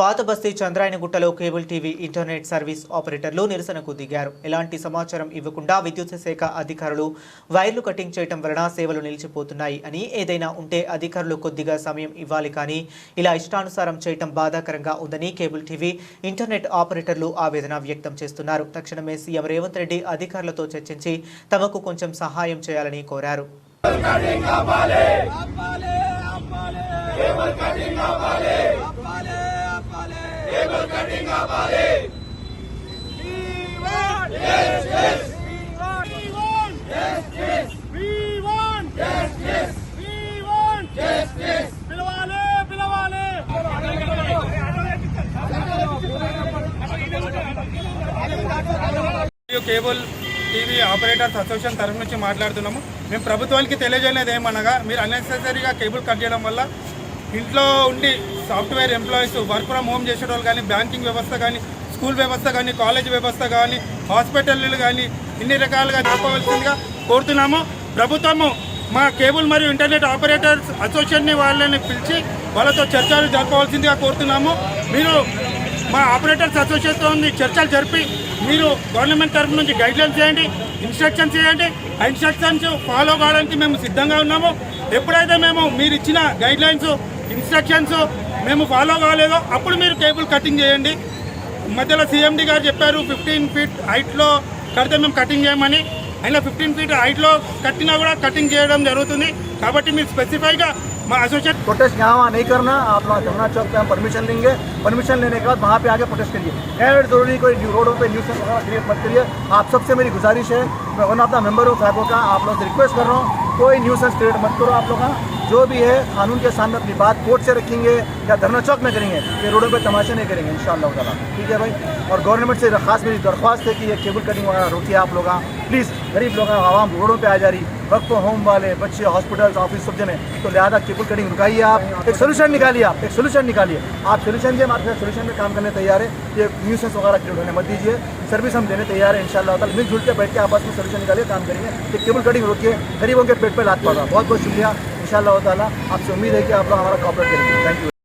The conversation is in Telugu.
పాత బస్తీ చంద్రాయనగుట్టలో కేబుల్ టీవీ ఇంటర్నెట్ సర్వీస్ ఆపరేటర్లు నిరసనకు దిగారు. ఎలాంటి సమాచారం ఇవ్వకుండా విద్యుత్ శాఖ అధికారులు వైర్లు కటింగ్ చేయడం వలన సేవలు నిలిచిపోతున్నాయి అని ఏదైనా ఉంటే అధికారులు కొద్దిగా సమయం ఇవ్వాలి కానీ ఇలా ఇష్టానుసారం చేయటం బాధాకరంగా ఉందని కేబుల్ టీవీ ఇంటర్నెట్ ఆపరేటర్లు ఆవేదన వ్యక్తం చేస్తున్నారు. తక్షణమే సీఎం రేవంత్ రెడ్డి అధికారులతో చర్చించి తమకు కొంచెం సహాయం చేయాలని కోరారు. కేబుల్ కటింగ్ కేబుల్ కటింగ్ ఆపాలి మరియు కేబుల్ టీవీ ఆపరేటర్స్ అసోసియేషన్ తరఫు నుంచి మాట్లాడుతున్నాము. మేము ప్రభుత్వానికి తెలియజేయలేదు ఏమనగా మీరు అన్నెసెసరీగా కేబుల్ కట్ చేయడం వల్ల ఇంట్లో ఉండి software employees work from home చేసే వాళ్ళు కానీ బ్యాంకింగ్ వ్యవస్థ కానీ స్కూల్ వ్యవస్థ కానీ కాలేజ్ వ్యవస్థ కానీ హాస్పిటళ్ళు కానీ ఇన్ని రకాలుగా జరపవలసిందిగా కోరుతున్నాము. ప్రభుత్వము మా కేబుల్ మరియు ఇంటర్నెట్ ఆపరేటర్స్ అసోసియేషన్ని వాళ్ళని పిలిచి వాళ్ళతో చర్చలు జరపవలసిందిగా కోరుతున్నాము. మీరు మా ఆపరేటర్స్ అసోసియేషన్తో చర్చలు జరిపి మీరు గవర్నమెంట్ తరఫు నుంచి గైడ్లైన్స్ చేయండి ఇన్స్ట్రక్షన్స్ చేయండి. ఆ ఇన్స్ట్రక్షన్స్ ఫాలో కావడానికి మేము సిద్ధంగా ఉన్నాము. ఎప్పుడైతే మేము మీరు ఇచ్చిన గైడ్లైన్స్ ఇన్స్ట్రక్షన్స్ మేము ఫాలో కాలేదో అప్పుడు మీరు కేబుల్ కటింగ్ చేయండి మధ్యలో సీఎండి గారు చెప్పారు ఫిఫ్టీన్ ఫీట్ హైట్లో కడితే మేము కటింగ్ చేయమని అయినా ఫిఫ్టీన్ ఫీట్ హైట్లో కట్టినా కూడా కటింగ్ చేయడం జరుగుతుంది కాబట్టి మీరు స్పెసిఫైగా మా అసోసియేట్ प्रोटेस्ट यहाँ वहाँ नहीं करना आप लोग धरना चौक पे हम परमिशन लेंगे परमिशन लेने के बाद वहाँ पे आके प्रोटेस्ट करिए एवं जरूरी कोई रोडों पे न्यूज वगैरह क्रिएट मत करिए आप सबसे मेरी गुजारिश है मैं वन ऑफ द मेंबर हूँ साहबों का आप लोग से रिक्वेस्ट कर रहा हूँ कोई न्यूसेंस क्रिएट मत करो आप लोग हाँ जो भी है, कानून के सामने अपनी बात कोर्ट से रखेंगे या धरना चौक में करेंगे, ये रोडों पर तमाशे नहीं करेंगे इन ताला। ठीक है भाई? और गवर्नमेंट से खास मेरी दरख्वास्त है कि ये केबल कटिंग वगैरह रोकिए आप लोग प्लीज़ गरीब लोग आवाम रोडों पर आ जा रही। वक्त होम वाले, बच्चे हॉस्पिटल्स ऑफ़िस सब जने तो लिहाजा केबल कटिंग रुकाइए आप। एक सोल्यूशन निकालिए आप, एक सोल्यूशन निकालिए। आप सोल्यूशन हमारे साथ सोल्यूशन में काम करने तैयार है। ये न्यूसेंस वगैरह क्रिएट होने मत दीजिए। सर्विस हम देने तैयार है इंशाल्लाह ताला। मिलजुल के बैठ के आपस में सोल्यूशन निकालिए, काम करेंगे। केबल कटिंग रोकिए, गरीबों के पेट पर लात पड़ बहुत बहुत शुक्रिया। इंशाल्लाह ताला आपसे उम्मीद है कि आप लोग हमारा कॉपरेट करेंगे। Thank you